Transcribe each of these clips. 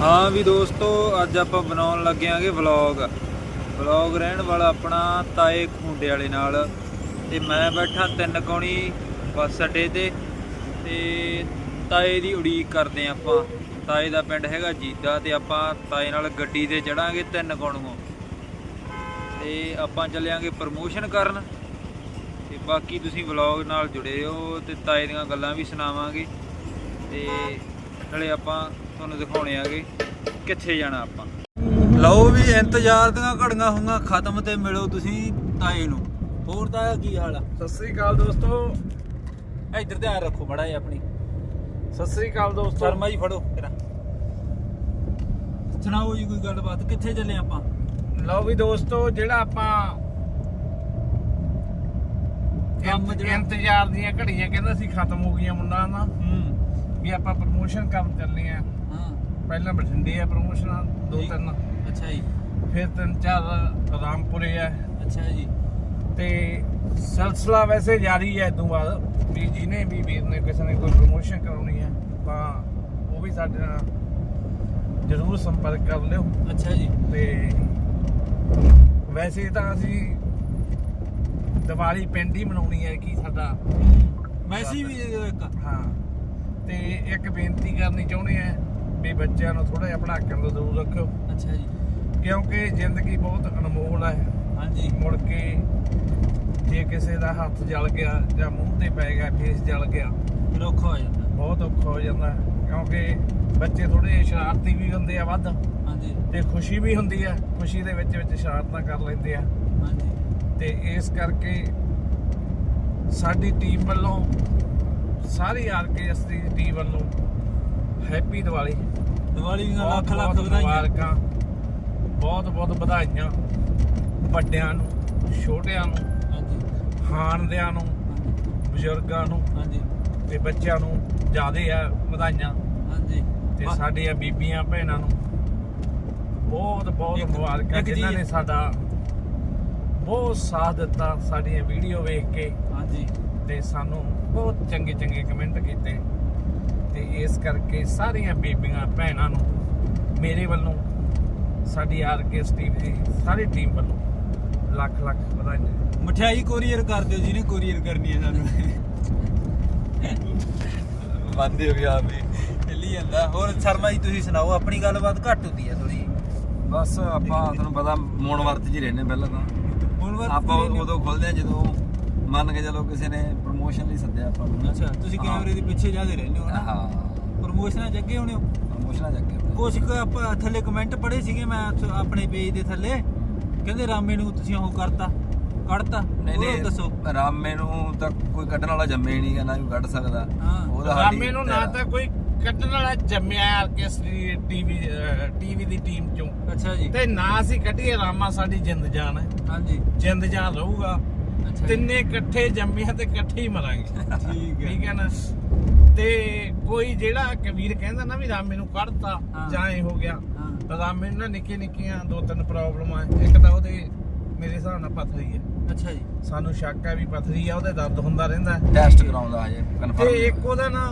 ਹਾਂ ਵੀ ਦੋਸਤੋ, ਅੱਜ ਆਪਾਂ ਬਣਾਉਣ ਲੱਗੇ ਆਂਗੇ ਵਲੌਗ ਵਲੌਗ ਰਹਿਣ ਵਾਲਾ ਆਪਣਾ ਤਾਏ ਖੁੰਡੇ ਵਾਲੇ ਨਾਲ। ਤੇ ਮੈਂ ਬੈਠਾ ਤਿੰਨ ਕੋਣੀ ਬੱਸ ਅੱਡੇ ਤੇ। ਤੇ ਤਾਏ ਦੀ ਉਡੀਕ ਕਰਦੇ ਆਂ ਆਪਾਂ। ਤਾਏ ਦਾ ਪਿੰਡ ਹੈਗਾ ਜੀਦਾ ਤੇ ਆਪਾਂ ਤਾਏ ਨਾਲ ਗੱਡੀ ਤੇ ਚੜਾਂਗੇ ਤਿੰਨ ਕੋਣੋਂ ਤੇ ਆਪਾਂ ਚੱਲਿਆਂਗੇ ਪ੍ਰਮੋਸ਼ਨ ਕਰਨ। ਤੇ ਬਾਕੀ ਤੁਸੀਂ ਵਲੌਗ ਨਾਲ ਜੁੜੇ ਹੋ ਤੇ ਤਾਏ ਦੀਆਂ ਗੱਲਾਂ ਵੀ ਸੁਣਾਵਾਂਗੇ। ਤੇ ਨਾਲੇ ਆਪਾਂ ਤੁਹਾਨੂੰ ਦਿਖਾਉਣੇ ਆਗੇ ਕਿੱਥੇ ਜਾਣਾ ਆਪਾਂ। ਲਓ ਵੀ ਇੰਤਜ਼ਾਰ ਦੀਆਂ ਘੜੀਆਂ ਹੋਈਆਂ ਖਤਮ ਤੇ ਮਿਲੋ ਤੁਸੀਂ ਤਾਏ ਨੂੰ। ਹੋਰ ਤਾਇਆ ਕੀ ਹਾਲ ਆ? ਸਤਿ ਸ੍ਰੀ ਅਕਾਲ ਦੋਸਤੋ। ਇੱਧਰ ਧਿਆਨ ਰੱਖੋ ਬੜਾ ਜਿਹਾ ਆਪਣੀ। ਸਤਿ ਸ੍ਰੀ ਅਕਾਲ ਦੋਸਤੋ। ਸ਼ਰਮਾ ਜੀ ਫੜੋ ਤੇਰਾ ਸੁਣਾਓ ਜੀ ਕੋਈ ਗੱਲਬਾਤ ਕਿੱਥੇ ਚੱਲੇ ਆਪਾਂ? ਲਓ ਵੀ ਦੋਸਤੋ ਜਿਹੜਾ ਆਪਾਂ ਕੰਮ ਜਿਹੜਾ- ਇੰਤਜ਼ਾਰ ਦੀਆਂ ਘੜੀਆਂ ਕਹਿੰਦਾ ਸੀ ਖਤਮ ਹੋ ਗਈਆਂ ਮੁੰਡਾ ਨਾ ਹੂੰ। ਵੀ ਆਪਾਂ ਪ੍ਰਮੋਸ਼ਨ ਕਰਨ ਚੱਲੇ ਆ। ਹਾਂ। ਪਹਿਲਾਂ ਬਠਿੰਡੇ ਆ ਪ੍ਰਮੋਸ਼ਨਾਂ ਦੋ। ਤਿੰਨ। ਅੱਛਾ ਜੀ। ਫਿਰ ਤਿੰਨ ਚਾਰ ਰਾਮਪੁਰੇ ਆ। ਅੱਛਾ ਜੀ। ਤੇ ਸਿਲਸਿਲਾ ਵੈਸੇ ਜਾਰੀ ਹੈ ਇਦੋਂ ਬਾਅਦ। ਵੀ ਜਿਹਨੇ ਵੀ ਵੀਰ ਨੇ ਕਿਸੇ ਨੇ ਕੋਈ ਪ੍ਰਮੋਸ਼ਨ ਕਰਾਉਣੀ ਹੈ ਤਾਂ ਉਹ ਵੀ ਸਾਡੇ ਨਾਲ ਜ਼ਰੂਰ ਸੰਪਰਕ ਕਰ ਲਿਓ। ਅੱਛਾ ਜੀ। ਤੇ ਵੈਸੇ ਤਾਂ ਅਸੀਂ ਦੀਵਾਲੀ ਪਿੰਡ ਹੀ ਮਨਾਉਣੀ ਹੈ ਕਿ ਸਾਡਾ ਮੈਸੀ ਵੀ ਇੱਕ। ਹਾਂ। ਤੇ ਇੱਕ ਬੇਨਤੀ ਕਰਨੀ ਚਾਹੁੰਦੇ ਆ ਵੀ ਬੱਚਿਆਂ ਨੂੰ ਥੋੜਾ ਜਿਹਾ ਪੜਾਕਣ ਤੋਂ ਦੂਰ ਰੱਖੋ ਅੱਛਾ ਜੀ। ਕਿਉਂਕਿ ਜ਼ਿੰਦਗੀ ਬਹੁਤ ਅਨਮੋਲ ਹੈ ਹਾਂਜੀ। ਮੁੜ ਕੇ ਜੇ ਕਿਸੇ ਦਾ ਹੱਥ ਜਲ ਗਿਆ ਜਾਂ ਮੂੰਹ ਤੇ ਪੈ ਗਿਆ ਫੇਸ ਜਲ ਗਿਆ ਫਿਰ ਔਖਾ ਹੋ ਜਾਂਦਾ। ਬਹੁਤ ਔਖਾ ਹੋ ਜਾਂਦਾ। ਹੈ। ਕਿਉਂਕਿ ਬੱਚੇ ਥੋੜੇ ਸ਼ਰਾਰਤੀ ਵੀ ਹੁੰਦੇ ਆ ਵੱਧ ਹਾਂਜੀ। ਤੇ ਖੁਸ਼ੀ ਵੀ ਹੁੰਦੀ ਆ। ਖੁਸ਼ੀ ਦੇ ਵਿੱਚ ਵਿੱਚ ਸ਼ਰਾਰਤਾਂ ਕਰ ਲੈਂਦੇ ਆ। ਹਾਂਜੀ। ਤੇ ਇਸ ਕਰਕੇ ਸਾਡੀ ਟੀਮ ਵੱਲੋਂ ਸਾਰੀ ਆਰਕੇਐਸ ਦੀ ਟੀਮ ਵੱਲੋਂ ਹੈਪੀ ਦੀਵਾਲੀ। ਦੀਵਾਲੀ ਦੀਆਂ ਲੱਖ ਲੱਖ ਵਧਾਈਆਂ। ਬਹੁਤ ਬਹੁਤ ਵਧਾਈਆਂ। ਵੱਡਿਆਂ ਨੂੰ ਛੋਟਿਆਂ ਨੂੰ ਹਾਂਜੀ। ਖਾਣਦਿਆਂ ਨੂੰ ਬਜ਼ੁਰਗਾਂ ਨੂੰ ਹਾਂਜੀ। ਤੇ ਬੱਚਿਆਂ ਨੂੰ ਜਿਆਦੇ ਆ ਵਧਾਈਆਂ। ਹਾਂਜੀ। ਤੇ ਬਾ- ਸਾਡੀਆਂ ਬੀਬੀਆਂ ਭੈਣਾਂ ਨੂੰ ਬਹੁਤ ਬਹੁਤ ਮੁਬਾਰਕਾਂ ਜਿਨ੍ਹਾਂ ਨੇ ਸਾਡਾ ਬਹੁਤ ਸਾਥ ਦਿੱਤਾ ਸਾਡੀਆਂ ਵੀਡੀਓ ਵੇਖ ਕੇ। ਹਾਂਜੀ। ਤੇ ਸਾਨੂੰ ਬਹੁਤ ਚੰਗੇ ਚੰਗੇ ਕਮੈਂਟ ਕੀਤੇ ਤੇ ਇਸ ਕਰਕੇ ਸਾਰੀਆਂ ਬੀਬੀਆਂ ਭੈਣਾਂ ਨੂੰ ਮੇਰੇ ਵੱਲੋਂ ਸਾਡੀ ਆਰਕੇਐਸ ਟੀਮ ਦੀ ਸਾਰੀ ਟੀਮ ਵੱਲੋਂ ਲੱਖ ਲੱਖ ਵਧਾਈਆਂ। ਮਠਿਆਈ ਕੋਰੀਅਰ ਕਰ ਦਿਓ ਜਿਹਨੇ ਕੋਰੀਅਰ ਕਰਨੀ ਹੈ ਸਾਨੂੰ। ਬੰਦੇ ਹੋ ਗਿਆ ਵੀ ਚੱਲੀ ਜਾਂਦਾ। ਹੋਰ ਸ਼ਰਮਾ ਜੀ ਤੁਸੀਂ ਸੁਣਾਓ ਆਪਣੀ ਗੱਲਬਾਤ ਘੱਟ ਹੁੰਦੀ ਹੈ ਥੋੜੀ ਬਸ ਆਪਾਂ ਤੁਹਾਨੂੰ ਪਤਾ ਮੋੜ ਵਰਤ ਜੀ ਰਹਿੰਦੇ ਪਹਿਲਾਂ ਤਾਂ। ਆਪਾਂ ਉਦੋਂ ਖੁੱਲਦੇ ਆ ਜਦੋਂ ਮੰਨ ਕੇ ਚਲੋ ਕਿਸੇ ਨੇ ਪ੍ਰੋਮੋਸ਼ਨ ਲਈ ਸੱਦਿਆ ਆਪਾਂ ਨੂੰ ਅੱਛਾ ਤੁਸੀਂ ਕੈਮਰੇ ਦੇ ਪਿੱਛੇ ਜਾਦੇ ਰਹਿੰਦੇ ਹੋ ਨਾ? ਹਾਂ। ਪ੍ਰਮੋਸ਼ਨਾਂ ਅੱਗੇ ਹੋਣੇ ਹੋ? ਪ੍ਰੋਮੋਸ਼ਨਾਂ ਜੱਗੇ ਕੁਛ ਕੁ ਆਪਾਂ ਥੱਲੇ ਕਮੈਂਟ ਪੜ੍ਹੇ ਸੀਗੇ ਮੈਂ ਉੱਥੇ ਆਪਣੇ ਪੇਜ ਦੇ ਥੱਲੇ। ਕਹਿੰਦੇ ਰਾਮੇ ਨੂੰ ਤੁਸੀਂ ਉਹ ਕਰਤਾ ਕੱਢਤਾ। ਨਹੀਂ ਉਹ ਨਹੀਂ ਦੱਸੋ? ਰਾਮੇ ਨੂੰ ਤਾਂ ਕੋਈ ਕੱਢਣ ਵਾਲਾ ਜੰਮੇ ਹੀ ਨਹੀਂ ਗਾ, ਨਾ ਕੋਈ ਕੱਢ ਸਕਦਾ। ਹਾਂ। ਉਹਦਾ ਸਾਡੀ ਰਾਮੇ ਨੂੰ ਨਾ ਤਾਂ ਕੋਈ ਕੱਢਣ ਵਾਲਾ ਜੰਮਿਆ ਆਰਕੇਐਸ ਦੀ ਟੀਵੀ ਟੀਵੀ ਦੀ ਟੀਮ ਚੋਂ। ਅੱਛਾ ਜੀ। ਤੇ ਨਾ ਅਸੀਂ ਕੱਢੀਏ ਰਾਮਾ ਸਾਡੀ ਜਿੰਦ ਜਾਨ ਹੈ। ਹਾਂਜੀ। ਜਿੰਦ ਜਾਨ ਰਹੂਗਾ। ਤਿੰਨੇ ਇਕੱਠੇ ਜੰਮਿਆ ਤੇ ਇਕੱਠੇ ਹੀ ਮਰਾਂਗੇ। ਠੀਕ ਹੈ। ਠੀਕ ਹੈ ਨਾ? ਤੇ ਕੋਈ ਜਿਹੜਾ ਕਬੀਰ ਕਹਿੰਦਾ ਨਾ ਵੀ ਰਾਮੇ ਨੂੰ ਕੱਢਤਾ ਹਾਂ। ਜਾਂ ਇਹ ਹੋ ਗਿਆ ਹਾਂ। ਰਾਮੇ ਨੂੰ ਨਾ ਨਿੱਕੇ ਨਿੱਕੀਆਂ ਦੋ ਤਿੰਨ ਪ੍ਰੋਬਲਮਾਂ ਇੱਕ ਤਾਂ ਉਹਦੇ ਮੇਰੇ ਹਿਸਾਬ ਨਾਲ ਪਥਰੀ ਹੈ। ਅੱਛਾ ਜੀ। ਸਾਨੂੰ ਸ਼ੱਕ ਹੈ ਵੀ ਪਥਰੀ ਆ ਉਹਦੇ ਦਰਦ ਹੁੰਦਾ ਰਹਿੰਦਾ ਹੈ। ਟੈਸਟ ਕਰਾਉਂਦਾ ਹਜੇ ਤੇ ਕਨਫਰਮ ਇੱਕ ਉਹਦਾ ਨਾ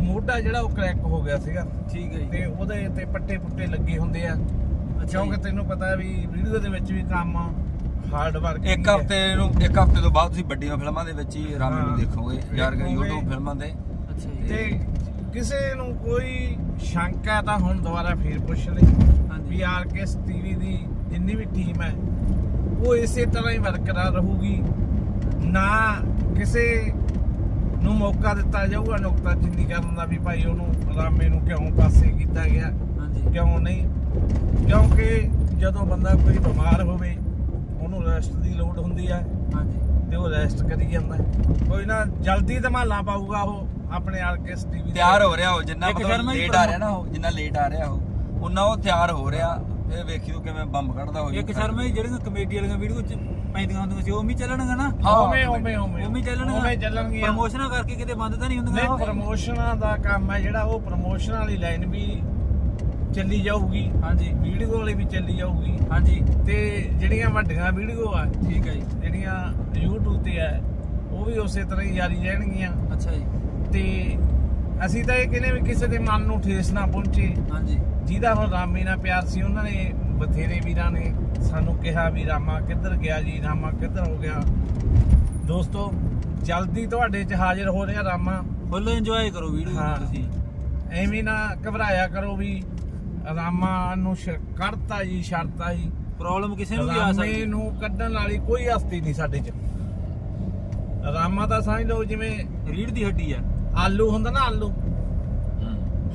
ਮੋਢਾ ਜਿਹੜਾ ਉਹ ਕ੍ਰੈਕ ਹੋ ਗਿਆ ਸੀਗਾ। ਠੀਕ ਹੈ ਜੀ। ਤੇ ਉਹਦੇ ਤੇ ਪੱਟੇ ਪੁੱਟੇ ਲੱਗੇ ਹੁੰਦੇ ਆ। ਅੱਛਾ ਕਿਉਂਕਿ ਜੀ। ਤੈਨੂੰ ਪਤਾ ਵੀ ਵੀਡੀਓ ਦੇ ਵਿੱਚ ਵੀ ਕੰਮ ਹਾਰਡ ਵਰਕ ਇੱਕ ਹਫ਼ਤੇ ਨੂੰ ਇੱਕ ਹਫ਼ਤੇ ਤੋਂ ਬਾਅਦ ਤੁਸੀਂ ਵੱਡੀਆਂ ਫਿਲਮਾਂ ਦੇ ਵਿੱਚ ਹੀ ਰਾਮੇ ਨੂੰ। ਦੇਖੋਗੇ ਯਾਰ ਕਿ। YouTube ਫਿਲਮਾਂ ਅੱਛਾ ਜੀ। ਤੇ ਕਿਸੇ ਨੂੰ ਕੋਈ ਸ਼ੰਕਾ ਹੈ ਤਾਂ ਹੁਣ ਦੁਬਾਰਾ ਫੇਰ ਪੁੱਛ ਲੈ ਹਾਂਜੀ। ਵੀ ਆਰਕੇਐਸ ਟੀਵੀ ਦੀ ਜਿੰਨੀ ਵੀ ਟੀਮ ਹੈ ਉਹ ਇਸੇ ਤਰ੍ਹਾਂ ਹੀ ਬਰਕਰਾਰ ਰਹੂਗੀ। ਨਾ ਕਿਸੇ ਨੂੰ ਮੌਕਾ ਦਿੱਤਾ ਜਾਊਗਾ ਨੁਕਤਾਚੀਨੀ ਕਰਨ ਦਾ ਵੀ ਭਾਈ ਉਹਨੂੰ ਰਾਮੇ ਨੂੰ ਕਿਉਂ ਪਾਸੇ ਕੀਤਾ ਗਿਆ ਹਾਂਜੀ। ਕਿਉਂ ਨਹੀਂ? ਕਿਉਂਕਿ ਜਦੋਂ ਬੰਦਾ ਕੋਈ ਬਿਮਾਰ ਹੋਵੇ ਉਹਨੂੰ ਰੈਸਟ ਦੀ ਲੋੜ ਹੁੰਦੀ ਹੈ ਹਾਂਜੀ। ਤੇ ਉਹ ਰੈਸਟ ਕਰੀ ਜਾਂਦਾ। ਹੈ। ਕੋਈ ਨਾ ਜਲਦੀ ਧਮਾਲਾ ਪਾਊਗਾ ਉਹ ਆਪਣੇ ਆਰਕੇਸ ਟੀਵੀ ਤਿਆਰ ਹੋ ਰਿਹਾ ਉਹ ਜਿੰਨਾ ਇੱਕ ਮਤਲਬ ਸ਼ਰਮਾ ਜੀ ਲੇਟ ਆ ਰਿਹਾ ਨਾ ਉਹ ਜਿੰਨਾ ਲੇਟ ਆ ਰਿਹਾ ਉਹ ਉਹਨਾਂ ਉਹ ਤਿਆਰ ਹੋ ਰਿਹਾ। ਇਹ ਵੇਖੀ ਤੂੰ ਕਿਵੇਂ ਬੰਬ ਕੱਢਦਾ ਹੋ ਇੱਕ ਸ਼ਰਮਾ ਜੀ ਜਿਹੜੀਆਂ ਕਮੇਡੀ ਵਾਲੀਆਂ ਵੀਡੀਓ ਚ ਪੈਂਦੀਆਂ ਹੁੰਦੀਆਂ ਸੀ ਉਹ ਵੀ ਚੱਲਣਗਾ ਨਾ? ਹਾਂ, ਉਵੇਂ ਉਵੇਂ ਉਵੇਂ। ਉਹ ਵੀ ਚੱਲਣਗਾ ਉਵੇਂ ਚੱਲਣਗੀਆਂ। ਪ੍ਰਮੋਸ਼ਨਾਂ ਕਰਕੇ ਕਿਤੇ ਬੰਦ ਤਾਂ ਨਹੀਂ ਨਹੀਂ ਹੁੰਦੀਆਂ? ਉਹ? ਪ੍ਰਮੋਸ਼ਨਾਂ ਦਾ ਕੰਮ ਹੈ ਜਿਹੜਾ ਉਹ ਪ੍ਰਮੋਸ਼ਨ ਵਾਲੀ ਲਾਈਨ ਵੀ ਚੱਲੀ ਜਾਊਗੀ। ਹਾਂਜੀ। ਵੀਡੀਓ ਵਾਲੀ ਵੀ ਚੱਲੀ ਜਾਊਗੀ। ਹਾਂਜੀ। ਤੇ ਜਿਹੜੀਆਂ ਵੱਡੀਆਂ ਵੀਡੀਓ ਆ ਠੀਕ ਹੈ ਜੀ। ਜਿਹੜੀਆਂ YouTube ਤੇ ਆ ਉਹ ਵੀ ਉਸੇ ਤਰ੍ਹਾਂ ਹੀ ਜਾਰੀ ਰਹਿਣਗੀਆਂ। ਅੱਛਾ ਜੀ। ਤੇ ਅਸੀਂ ਤਾਂ ਇਹ ਕਹਿੰਦੇ ਵੀ ਕਿਸੇ ਦੇ ਮਨ ਨੂੰ ਠੇਸ ਨਾ ਪਹੁੰਚੇ। ਹਾਂਜੀ। ਜਿਹਦਾ ਹੁਣ ਰਾਮੇ ਨਾਲ ਪਿਆਰ ਸੀ ਉਹਨਾਂ ਨੇ ਬਥੇਰੇ ਵੀਰਾਂ ਨੇ ਸਾਨੂੰ ਕਿਹਾ ਵੀ ਰਾਮਾ ਕਿੱਧਰ ਗਿਆ ਜੀ ਰਾਮਾ ਕਿੱਧਰ ਹੋ ਗਿਆ। ਦੋਸਤੋ ਜਲਦੀ ਤੁਹਾਡੇ 'ਚ ਹਾਜ਼ਰ ਹੋ ਰਿਹਾ ਰਾਮਾ। ਫੁੱਲ ਇੰਜੋਏ ਕਰੋ ਵੀਡੀਓ। ਤੁਸੀਂ। ਐਵੇਂ ਨਾ ਘਬਰਾਇਆ ਕਰੋ ਵੀ ਰਾਮਾ ਨੂੰ ਕੱਢਤਾ ਜੀ ਛੱਡਤਾ ਜੀ। ਪ੍ਰੋਬਲਮ ਕਿਸੇ ਨੂੰ ਵੀ ਆ ਰਾਮੇ ਸਕਦੀ ਨੂੰ ਕੱਢਣ ਵਾਲੀ ਕੋਈ ਹਸਤੀ ਨਹੀਂ ਸਾਡੇ 'ਚ। ਰਾਮਾ ਤਾਂ ਸਮਝ ਲਓ ਜਿਵੇਂ ਰੀੜ ਦੀ ਹੱਡੀ ਆ। ਆਲੂ ਹੁੰਦਾ ਨਾ ਆਲੂ।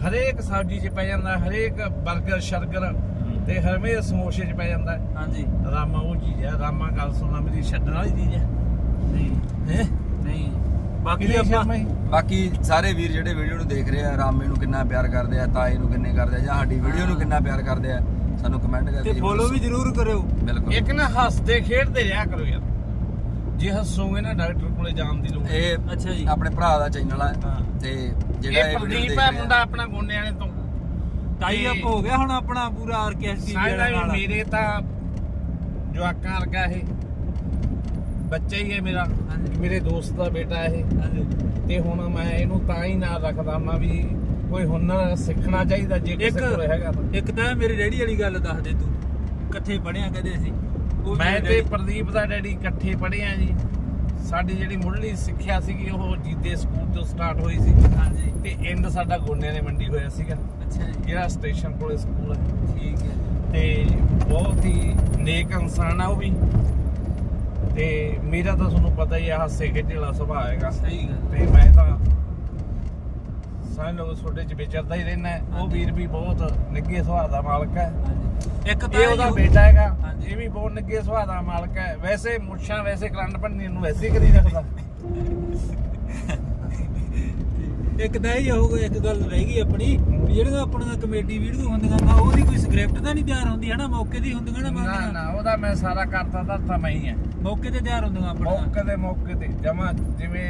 ਹਰੇਕ ਸਬਜ਼ੀ 'ਚ ਪੈ ਜਾਂਦਾ ਹਰੇਕ 버ਗਰ ਸ਼ਰਗਰ ਤੇ ਹਰਮੇ ਸਮੋਸੇ 'ਚ ਪੈ ਜਾਂਦਾ। ਹਾਂਜੀ। ਰਾਮਾ ਉਹ ਚੀਜ਼ ਹੈ ਰਾਮਾ ਗੱਲ ਸੁਣਨਾ ਮੇਰੀ ਛੱਡਣ ਵਾਲੀ ਚੀਜ਼ ਹੈ ਨਹੀਂ। ਹੈ? ਨਹੀਂ। ਬਾਕੀ ਆਪਾਂ ਬਾਕੀ ਸਾਰੇ ਵੀਰ ਜਿਹੜੇ ਵੀਡੀਓ ਨੂੰ ਦੇਖ ਰਹੇ ਆ ਰਾਮੇ ਨੂੰ ਕਿੰਨਾ ਪਿਆਰ ਕਰਦੇ ਆ ਤਾਏ ਨੂੰ ਕਿੰਨੇ ਕਰਦੇ ਆ ਜਾਂ ਸਾਡੀ ਵੀਡੀਓ ਨੂੰ ਕਿੰਨਾ ਪਿਆਰ ਕਰਦੇ ਆ ਸਾਨੂੰ ਕਮੈਂਟ ਕਰਕੇ ਤੇ ਫੋਲੋ ਵੀ। ਜ਼ਰੂਰ ਕਰਿਓ। ਬਿਲਕੁਲ। ਇੱਕ ਨਾ ਹੱਸਦੇ ਖੇਡਦੇ ਰਿਹਾ ਕਰੋ ਯਾਰ। ਜੇ ਹੱਸੋਗੇ ਨਾ ਡਾਕਟਰ ਕੋਲੇ ਜਾਣ ਦੀ ਲੋੜ। ਇਹ ਅੱਛਾ ਜੀ। ਆਪਣੇ ਭਰਾ ਦਾ ਚੈਨਲ ਆ। ਤੇ ਜਿਹੜਾ ਇਹ ਪ੍ਰਦੀਪ ਦੇਖ ਹੈ ਰਿਹਾ। ਮੁੰਡਾ ਆਪਣਾ ਗੋਨੇ ਵਾਲੇ ਤੋਂ। ਟਾਈ ਅਪ ਹੋ ਗਿਆ ਹੁਣ ਆਪਣਾ ਪੂਰਾ ਆਰਕੈਸਟਰੀ ਸਾਡਾ ਵੀ ਮੇਰੇ ਤਾਂ ਜਵਾਕਾਂ ਵਰਗਾ ਇਹ। ਬੱਚਾ ਹੀ ਹੈ ਮੇਰਾ। ਮੇਰੇ ਦੋਸਤ ਦਾ ਬੇਟਾ ਇਹ। ਤੇ ਹੁਣ ਮੈਂ ਇਹਨੂੰ ਤਾਂ ਹੀ ਨਾਲ ਰੱਖਦਾ ਮੈਂ ਵੀ ਕੋਈ ਹੁਨਰ ਸਿੱਖਣਾ ਚਾਹੀਦਾ ਜੇ ਕਿਸੇ ਇੱਕ- ਕੋਲ ਹੈਗਾ ਤਾਂ। ਇੱਕ ਤਾਂ ਮੇਰੇ ਡੈਡੀ ਵਾਲੀ ਗੱਲ ਦੱਸ ਦੇ ਤੂੰ ਇਕੱਠੇ ਪੜਿਆ ਕਦੇ ਸੀ ਉਹ ਮੈਂ ਤੇ ਪ੍ਰਦੀਪ ਦਾ ਡੈਡੀ ਇਕੱਠੇ ਪੜ੍ਹੇ ਆ ਜੀ। ਸਾਡੀ ਜਿਹੜੀ ਮੁੱਢਲੀ ਸਿੱਖਿਆ ਸੀਗੀ ਉਹ ਜੀਤੇ ਸਕੂਲ ਤੋਂ ਸਟਾਰਟ ਹੋਈ ਸੀ। ਹਾਂਜੀ। ਤੇ ਐਂਡ ਸਾਡਾ ਗੋਨਿਆਂ ਦੇ ਮੰਡੀ ਹੋਇਆ ਸੀਗਾ। ਅੱਛਾ ਜੀ। ਜਿਹੜਾ ਸਟੇਸ਼ਨ ਕੋਲੇ ਸਕੂਲ ਹੈ ਠੀਕ ਹੈ ਤੇ ਬਹੁਤ ਹੀ ਨੇਕ ਇਨਸਾਨ ਆ ਉਹ ਵੀ। ਤੇ ਮੇਰਾ ਤਾਂ ਤੁਹਾਨੂੰ ਪਤਾ ਹੀ ਆ ਹਾਸੇ ਖੇਡੇ ਵਾਲਾ ਸੁਭਾਅ ਹੈਗਾ। ਸਹੀ ਗੱਲ ਤੇ ਮੈਂ ਤਾਂ ਸਾਰੇ ਲੋਕ ਛੋਟੇ ਚ ਵਿਚਰਦਾ ਹੀ ਰਹਿਣਾ ਉਹ। ਵੀਰ ਵੀ ਬਹੁਤ ਨਿੱਘੇ ਸੁਭਾਅ ਦਾ ਮਾਲਕ ਹੈ। ਇੱਕ ਤਾਂ ਇਹ ਉਹਦਾ ਬੇਟਾ ਹੈਗਾ। ਇਹ ਵੀ ਬਹੁਤ ਨਿੱਘੇ ਸੁਭਾਅ ਦਾ ਮਾਲਕ ਹੈ। ਵੈਸੇ ਮੁੱਛਾਂ ਵੈਸੇ ਕਰੰਟ ਭੰਨੀ ਨੂੰ ਵੈਸੇ ਕਰੀ ਰੱਖਦਾ। ਇੱਕ ਤਾਂ ਇਹ ਹੋਊਗਾ ਇੱਕ ਗੱਲ ਰਹਿ ਗਈ ਆਪਣੀ। ਵੀ ਜਿਹੜੀਆਂ ਆਪਣੀਆਂ ਕਮੇਡੀ ਵੀਡੀਓ ਹੁੰਦੀਆਂ ਨਾ ਉਹਦੀ ਕੋਈ ਸਕ੍ਰਿਪਟ ਤਾਂ ਨਹੀਂ ਤਿਆਰ ਹੁੰਦੀ ਹੈ ਨਾ ਮੌਕੇ ਦੀ ਹੁੰਦੀਆਂ ਨਾ ਨਾ ਬਣਦੀਆਂ। ਨਾ ਉਹਦਾ ਮੈਂ ਸਾਰਾ ਕਰਤਾ ਤਾਂ ਮੈਂ ਹੀ ਆ। ਮੌਕੇ ਤੇ ਤਿਆਰ ਹੁੰਦੀਆਂ ਆਪਣੀਆਂ। ਮੌਕੇ ਦੇ ਮੌਕੇ ਤੇ ਜਮਾ ਜਿਵੇਂ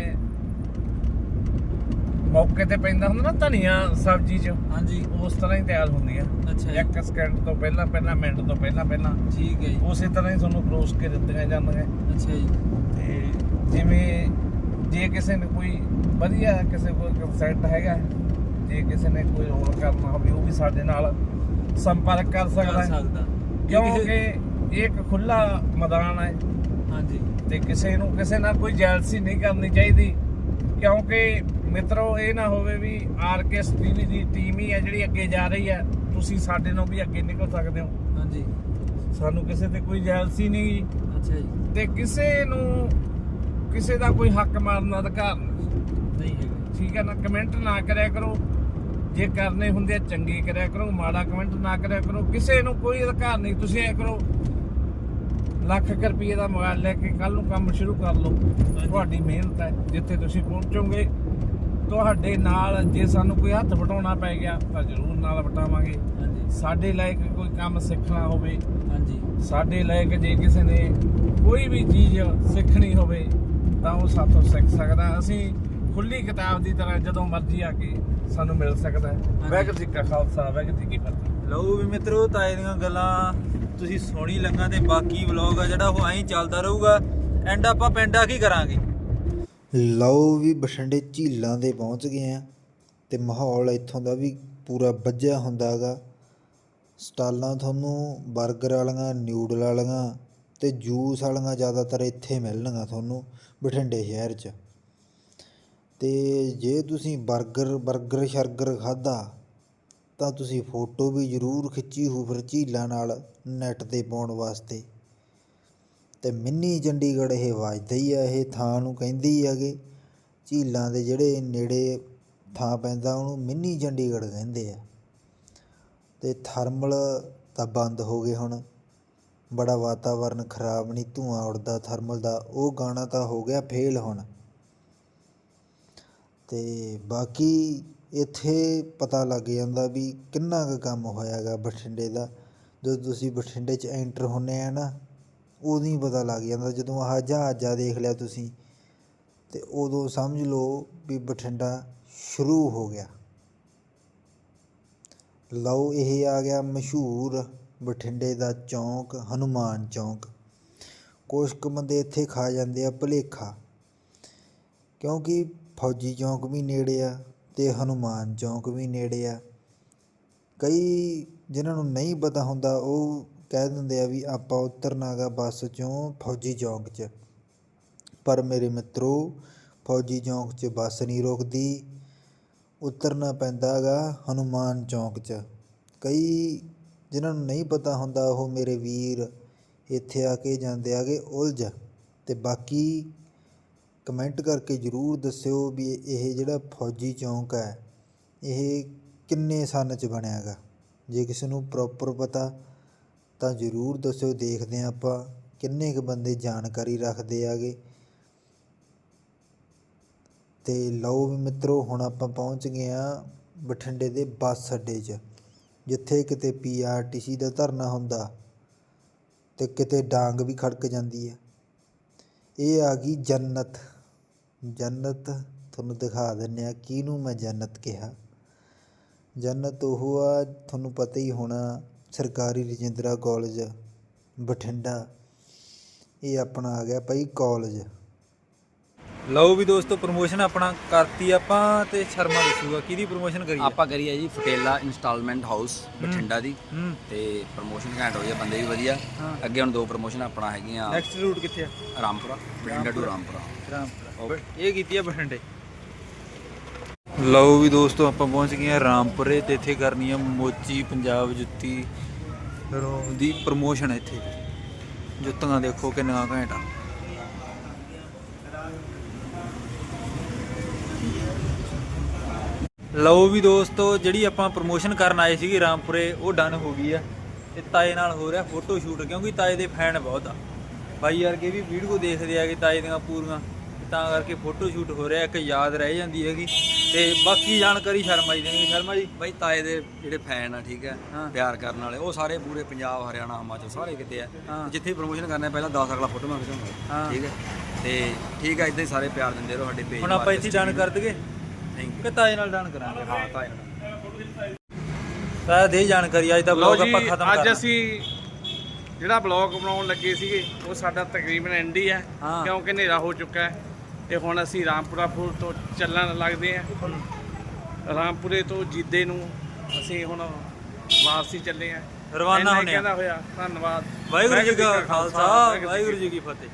ਮੌਕੇ ਤੇ ਪੈਂਦਾ ਹੁੰਦਾ ਨਾ ਧਨੀਆ ਸਬਜ਼ੀ 'ਚ ਹਾਂਜੀ। ਉਸ ਤਰ੍ਹਾਂ ਹੀ ਤਿਆਰ ਹੁੰਦੀਆਂ। ਅੱਛਾ ਜੀ। ਇੱਕ ਸਕਿੰਟ ਤੋਂ ਪਹਿਲਾਂ ਪਹਿਲਾਂ ਮਿੰਟ ਤੋਂ ਪਹਿਲਾਂ ਪਹਿਲਾਂ। ਠੀਕ ਹੈ ਜੀ। ਉਸੇ ਤਰ੍ਹਾਂ ਹੀ ਤੁਹਾਨੂੰ ਪਰੋਸ ਕੇ ਦਿੱਤੀਆਂ ਜਾਂਦੀਆਂ। ਅੱਛਾ ਜੀ। ਤੇ ਜਿਵੇਂ ਜੇ ਕਿਸੇ ਨੇ ਕੋਈ ਵਧੀਆ ਕਿਸੇ ਕੋਲ ਕੰਸੈਂਟ ਹੈਗਾ ਜੇ ਕਿਸੇ ਨੇ ਕੋਈ ਰੋਲ ਕਰਨਾ ਹੋਵੇ ਉਹ ਵੀ ਸਾਡੇ ਨਾਲ ਸੰਪਰਕ ਕਰ ਸਕਦਾ ਹੈ। ਸਕਦਾ। ਕਿਉਂਕਿ ਇਹ ਇੱਕ ਖੁੱਲਾ ਮੈਦਾਨ ਹੈ। ਹਾਂਜੀ। ਤੇ ਕਿਸੇ ਨੂੰ ਕਿਸੇ ਨਾਲ ਕੋਈ ਜੈਲਸੀ ਨਹੀਂ ਕਰਨੀ ਚਾਹੀਦੀ। ਕਿਉਂਕਿ ਮਿੱਤਰੋ ਇਹ ਨਾ ਹੋਵੇ ਵੀ ਆਰਕੇਐਸ ਟੀਵੀ ਦੀ ਟੀਮ ਹੀ ਹੈ ਜਿਹੜੀ ਅੱਗੇ ਜਾ ਰਹੀ ਹੈ। ਤੁਸੀਂ ਸਾਡੇ ਨਾਲ ਵੀ ਅੱਗੇ ਨਿਕਲ ਸਕਦੇ ਹੋ। ਹਾਂਜੀ। ਸਾਨੂੰ ਕਿਸੇ ਤੇ ਕੋਈ ਜੈਲਸੀ ਨਹੀਂ ਅੱਛਾ ਜੀ। ਤੇ ਕਿਸੇ ਨੂੰ ਕਿਸੇ ਦਾ ਕੋਈ ਹੱਕ ਮਾਰਨ ਦਾ ਅਧਿਕਾਰ ਨਹੀਂ। ਨਹੀਂ ਹੈਗਾ। ਠੀਕ ਹੈ ਨਾ? ਕਮੈਂਟ ਨਾ ਕਰਿਆ ਕਰੋ। ਜੇ ਕਰਨੇ ਹੁੰਦੇ ਆ ਚੰਗੇ ਕਰਿਆ ਕਰੋ ਮਾੜਾ ਕਮੈਂਟ ਨਾ ਕਰਿਆ ਕਰੋ ਕਿਸੇ ਨੂੰ ਕੋਈ ਅਧਿਕਾਰ ਨਹੀਂ ਤੁਸੀਂ ਐ ਕਰੋ ਲੱਖ ਰੁਪਏ ਦਾ ਮੋਬਾਈਲ ਲੈ ਕੇ ਕੱਲ ਨੂੰ ਕੰਮ ਸ਼ੁਰੂ ਕਰ ਲਓ। ਤੁਹਾਡੀ ਮਿਹਨਤ ਹੈ ਜਿੱਥੇ ਤੁਸੀਂ ਪਹੁੰਚੋਗੇ ਤੁਹਾਡੇ ਨਾਲ ਜੇ ਸਾਨੂੰ ਕੋਈ ਹੱਥ ਵਟਾਉਣਾ ਪੈ ਗਿਆ ਤਾਂ ਜ਼ਰੂਰ ਨਾਲ ਵਟਾਵਾਂਗੇ। ਹਾਂਜੀ। ਸਾਡੇ ਲਾਇਕ ਕੋਈ ਕੰਮ ਸਿੱਖਣਾ ਹੋਵੇ ਹਾਂਜੀ। ਸਾਡੇ ਲਾਇਕ ਜੇ ਕਿਸੇ ਨੇ ਕੋਈ ਵੀ ਚੀਜ਼ ਸਿੱਖਣੀ ਹੋਵੇ ਤਾਂ ਉਹ ਸਾਥੋਂ ਸਿੱਖ ਸਕਦਾ। ਅਸੀਂ ਖੁੱਲੀ ਕਿਤਾਬ ਦੀ ਤਰ੍ਹਾਂ ਜਦੋਂ ਮਰਜ਼ੀ ਆ ਕੇ ਸਾਨੂੰ ਮਿਲ ਸਕਦਾ ਹੈ। ਵਾਹਿਗੁਰੂ ਜੀ ਕਾ ਖਾਲਸਾ ਵਾਹਿਗੁਰੂ ਜੀ ਕੀ ਫਤਿਹ। ਲਓ ਵੀ ਮਿੱਤਰੋ ਤਾਏ ਦੀਆਂ ਗੱਲਾਂ। ਤੁਸੀਂ ਸੋਹਣੀ ਲੰਗਾ ਤੇ ਬਾਕੀ ਵਲੌਗ ਆ ਜਿਹੜਾ ਉਹ ਐਂ ਚੱਲਦਾ ਰਹੂਗਾ। ਐਂਡ ਆਪਾਂ ਪਿੰਡ ਆ ਕੀ ਕਰਾਂਗੇ? ਲਓ ਵੀ ਬਠਿੰਡੇ ਝੀਲਾਂ ਦੇ ਪਹੁੰਚ ਗਏ ਆ ਤੇ ਮਾਹੌਲ ਇੱਥੋਂ ਦਾ ਵੀ ਪੂਰਾ ਵੱਜਿਆ ਹੁੰਦਾ ਹੈਗਾ ਸਟਾਲਾਂ ਤੁਹਾਨੂੰ 버ਗਰ ਵਾਲੀਆਂ ਨਿਊਡਲ ਵਾਲੀਆਂ ਤੇ ਜੂਸ ਵਾਲੀਆਂ ਜ਼ਿਆਦਾਤਰ ਇੱਥੇ ਮਿਲਣਗੀਆਂ ਤੁਹਾਨੂੰ ਬਠਿੰਡੇ ਸ਼ਹਿਰ 'ਚ। ਅਤੇ ਜੇ ਤੁਸੀਂ ਬਰਗਰ ਬਰਗਰ ਸ਼ਰਗਰ ਖਾਧਾ, ਤਾਂ ਤੁਸੀਂ ਫੋਟੋ ਵੀ ਜ਼ਰੂਰ ਖਿੱਚੀ ਹੋ ਫਿਰ ਝੀਲਾਂ ਨਾਲ ਨੈੱਟ ਤੇ ਪਾਉਣ ਵਾਸਤੇ। ਅਤੇ ਮਿੰਨੀ ਚੰਡੀਗੜ੍ਹ ਇਹ ਵੱਜਦਾ ਹੀ ਆ, ਇਹ ਥਾਂ ਨੂੰ ਕਹਿੰਦੇ ਹੀ ਹੈਗੇ। ਝੀਲਾਂ ਦੇ ਜਿਹੜੇ ਨੇੜੇ ਥਾਂ ਪੈਂਦਾ, ਉਹਨੂੰ ਮਿੰਨੀ ਚੰਡੀਗੜ੍ਹ ਕਹਿੰਦੇ ਆ। ਅਤੇ ਥਰਮਲ ਤਾਂ ਬੰਦ ਹੋ ਗਏ ਹੁਣ। ਬੜਾ ਵਾਤਾਵਰਨ ਖਰਾਬ, ਨਹੀਂ ਧੂੰਆਂ ਉੱਡਦਾ ਥਰਮਲ ਦਾ, ਉਹ ਗਾਣਾ ਤਾਂ ਹੋ ਗਿਆ ਫੇਲ ਹੁਣ। ਅਤੇ ਬਾਕੀ ਇੱਥੇ ਪਤਾ ਲੱਗ ਜਾਂਦਾ ਵੀ ਕਿੰਨਾ ਕੁ ਕੰਮ ਹੋਇਆ ਗਾ ਬਠਿੰਡੇ ਦਾ। ਜਦੋਂ ਤੁਸੀਂ ਬਠਿੰਡੇ 'ਚ ਐਂਟਰ ਹੁੰਦੇ ਆ ਨਾ, ਉਦੋਂ ਹੀ ਪਤਾ ਲੱਗ ਜਾਂਦਾ, ਜਦੋਂ ਆਹ ਜਹਾਜ਼ਾ ਦੇਖ ਲਿਆ ਤੁਸੀਂ, ਤੇ ਉਦੋਂ ਸਮਝ ਲਓ ਵੀ ਬਠਿੰਡਾ ਸ਼ੁਰੂ ਹੋ ਗਿਆ। ਲਓ, ਇਹ ਆ ਗਿਆ ਮਸ਼ਹੂਰ ਬਠਿੰਡੇ ਦਾ ਚੌਂਕ, ਹਨੂਮਾਨ ਚੌਂਕ। ਕੁਛ ਕੁ ਬੰਦੇ ਇੱਥੇ ਖਾ ਜਾਂਦੇ ਆ ਭੁਲੇਖਾ, ਕਿਉਂਕਿ ਫੌਜੀ ਚੌਂਕ ਵੀ ਨੇੜੇ ਆ ਅਤੇ ਹਨੂੰਮਾਨ ਚੌਂਕ ਵੀ ਨੇੜੇ ਆ। ਕਈ ਜਿਨ੍ਹਾਂ ਨੂੰ ਨਹੀਂ ਪਤਾ ਹੁੰਦਾ, ਉਹ ਕਹਿ ਦਿੰਦੇ ਆ ਵੀ ਆਪਾਂ ਉਤਰਨਾ ਗਾ ਬੱਸ ਚੋਂ ਫੌਜੀ ਚੌਂਕ 'ਚ। ਪਰ ਮੇਰੇ ਮਿੱਤਰੋ, ਫੌਜੀ ਚੌਂਕ 'ਚ ਬੱਸ ਨਹੀਂ ਰੁਕਦੀ, ਉਤਰਨਾ ਪੈਂਦਾ ਗਾ ਹਨੂੰਮਾਨ ਚੌਂਕ 'ਚ। ਕਈ ਜਿਨ੍ਹਾਂ ਨੂੰ ਨਹੀਂ ਪਤਾ ਹੁੰਦਾ, ਉਹ ਮੇਰੇ ਵੀਰ ਇੱਥੇ ਆ ਕੇ ਜਾਂਦੇ ਆਗੇ ਉਲਝ ਅਤੇ ਬਾਕੀ ਕਮੈਂਟ ਕਰਕੇ ਜ਼ਰੂਰ ਦੱਸਿਓ ਵੀ ਇਹ ਜਿਹੜਾ ਫੌਜੀ ਚੌਂਕ ਹੈ, ਇਹ ਕਿੰਨੇ ਸਨ ਚ ਬਣਿਆ ਗਾ ਜੇ ਕਿਸੇ ਨੂੰ ਪ੍ਰੋਪਰ ਪਤਾ ਤਾਂ ਜ਼ਰੂਰ ਦੱਸਿਓ, ਦੇਖਦੇ ਹਾਂ ਆਪਾਂ ਕਿੰਨੇ ਕੁ ਬੰਦੇ ਜਾਣਕਾਰੀ ਰੱਖਦੇ ਆਗੇ ਤੇ ਲਓ ਵੀ ਮਿੱਤਰੋ, ਹੁਣ ਆਪਾਂ ਪਹੁੰਚ ਗਏ ਆ ਬਠਿੰਡੇ ਦੇ ਬੱਸ ਅੱਡੇ 'ਚ, ਜਿੱਥੇ ਕਿਤੇ ਪੀਆਰਟੀਸੀ ਦਾ ਧਰਨਾ ਹੁੰਦਾ ਤੇ ਕਿਤੇ ਡਾਂਗ ਵੀ ਖੜਕ ਜਾਂਦੀ ਹੈ। ਇਹ ਆ ਗਈ ਜੰਨਤ। ਜੰਨਤ ਤੁਹਾਨੂੰ ਦਿਖਾ ਦਿੰਨੇ ਆ ਕਿਹਨੂੰ ਮੈਂ ਜੰਨਤ ਕਿਹਾ? ਜੰਨਤ ਉਹ ਆ, ਤੁਹਾਨੂੰ ਪਤਾ ਹੀ ਹੋਣਾ, ਸਰਕਾਰੀ ਰਜਿੰਦਰਾ ਕਾਲਜ, ਬਠਿੰਡਾ। ਇਹ ਆਪਣਾ ਆ ਗਿਆ ਭਾਈ ਕਾਲਜ। ਲਓ ਵੀ ਦੋਸਤੋ ਪ੍ਰੋਮੋਸ਼ਨ ਆਪਣਾ ਕਰਤੀ ਆਪਾਂ ਤੇ ਸ਼ਰਮਾ ਦੱਸੂਗਾ ਕਿਹਦੀ ਪ੍ਰੋਮੋਸ਼ਨ ਕਰੀਏ। ਆਪਾਂ ਕਰੀਏ ਜੀ ਫਟੇਲਾ ਇਨਸਟਾਲਮੈਂਟ ਹਾਊਸ ਬਠਿੰਡਾ ਦੀ। ਹੂੰ। ਤੇ ਪ੍ਰੋਮੋਸ਼ਨ ਘੈਂਟ ਹੋਈ ਆ ਬੰਦੇ ਵੀ ਵਧੀਆ। ਹਾਂ। ਅੱਗੇ ਹੁਣ ਦੋ ਪ੍ਰੋਮੋਸ਼ਨ ਆਪਣਾ ਹੈਗੀਆਂ। ਨੈਕਸਟ ਰੂਟ ਕਿੱਥੇ ਆ? ਰਾਮਪੁਰਾ ਬਠਿੰਡਾ ਟੂ ਰਾਮਪੁਰਾ। ਰਾਮਪੁਰਾ। ਇਹ ਕੀਤੀ ਆ ਬਠਿੰਡੇ। ਲਓ ਵੀ ਦੋਸਤੋ ਆਪਾਂ ਪਹੁੰਚ ਗਏ ਆ ਰਾਮਪੁਰੇ ਤੇ ਇੱਥੇ ਕਰਨੀ ਆ ਮੋਚੀ ਪੰਜਾਬ ਜੁੱਤੀ ਰੋ ਦੀ ਪ੍ਰੋਮੋਸ਼ਨ ਇੱਥੇ। ਜੁੱਤੀਆਂ ਦੇਖੋ ਕਿੰਨਾ ਘੈਂਟ ਆ। ਲਓ ਵੀ ਦੋਸਤੋ ਜਿਹੜੀ ਆਪਾਂ ਪ੍ਰੋਮੋਸ਼ਨ ਕਰਨ ਆਏ ਸੀਗੇ ਰਾਮਪੁਰੇ ਉਹ ਡਨ ਹੋ ਗਈ ਆ। ਤੇ ਤਾਏ ਨਾਲ ਹੋ ਰਿਹਾ ਫੋਟੋ ਸ਼ੂਟ ਕਿਉਂਕਿ ਤਾਏ ਦੇ ਫੈਨ ਬਹੁਤ ਆ। ਬਾਈ ਵਰਗੇ ਵੀ ਵੀਡੀਓ ਦੇਖਦੇ ਆਗੇ ਤਾਏ ਦੀਆਂ ਪੂਰੀਆਂ। ਤੇ ਕਰਕੇ ਫੋਟੋ ਸ਼ੂਟ ਹੋ ਰਿਹਾ ਇੱਕ ਯਾਦ ਰਹਿ ਜਾਂਦੀ ਹੈਗੀ। ਤੇ ਬਾਕੀ ਜਾਣਕਾਰੀ ਸ਼ਰਮਾ ਜੀ ਦੇਣਗੇ। ਸ਼ਰਮਾ ਜੀ। ਬਾਈ ਤਾਏ ਦੇ ਜਿਹੜੇ ਫੈਨ ਆ ਠੀਕ ਹੈ। ਪਿਆਰ ਕਰਨ ਵਾਲੇ ਉਹ ਸਾਰੇ ਪੂਰੇ ਪੰਜਾਬ ਹਰਿਆਣਾ ਹਿਮਾਚਲ ਸਾਰੇ ਕਿਤੇ ਆ। ਜਿੱਥੇ ਪ੍ਰੋਮੋਸ਼ਨ ਕਰਨਾ ਪਹਿਲਾਂ 10 ਅਗਲਾ ਫੋਟੋ ਮੰਗ ਖਿਚਾਉਂਦਾ। ਹਾਂ। ਠੀਕ ਹੈ ਤੇ ਠੀਕ ਹੈ ਇਦਾਂ ਹੀ ਸਾਰੇ ਪਿਆਰ ਦਿੰਦੇ ਰਹੋ ਸਾਡੇ ਪੇਜ ਹੁਣ ਆਪਾਂ ਇੱਥੇ ਡਨ ਕਰ ਦਈਏ। ਥੈਂਕ ਕਿ ਤਾਏ ਨਾਲ ਡਨ ਕਰਾਂਗੇ? ਯੂ ਹਾਂ ਤਾਏ ਨਾਲ। ਤਾਂ ਦੇ ਜਾਣਕਾਰੀ ਅੱਜ ਦਾ ਲਓ ਵਲੌਗ ਜੀ ਆਪਾਂ ਖਤਮ ਅੱਜ ਕਰਨਾ। ਅਸੀਂ ਜਿਹੜਾ ਬਲੌਗ ਬਣਾਉਣ ਲੱਗੇ ਸੀਗੇ ਉਹ ਸਾਡਾ ਤਕਰੀਬਨ ਐਂਡ ਹੀ ਹੈ ਹਾਂ। ਕਿਉਂਕਿ ਹਨੇਰਾ ਹੋ ਚੁੱਕਾ ਹੈ ਤੇ ਹੁਣ ਅਸੀਂ ਰਾਮਪੁਰਾ ਫੂਲ ਤੋਂ ਚੱਲਣ ਲੱਗਦੇ ਹਾਂ। ਰਾਮਪੁਰੇ ਤੋਂ ਜੀਦੇ ਨੂੰ ਅਸੀਂ ਹੁਣ ਵਾਪਸੀ ਚੱਲੇ ਹਾਂ। ਰਵਾਨਾ ਇੰਨਾ ਹੀ ਹੋਣੇ ਆ। ਕਹਿੰਦਾ ਹੋਇਆ ਧੰਨਵਾਦ। ਵਾਹਿਗੁਰੂ ਜੀ ਕਾ ਖਾਲਸਾ ਵਾਹਿਗੁਰੂ ਜੀ ਕੀ ਫਤਿਹ।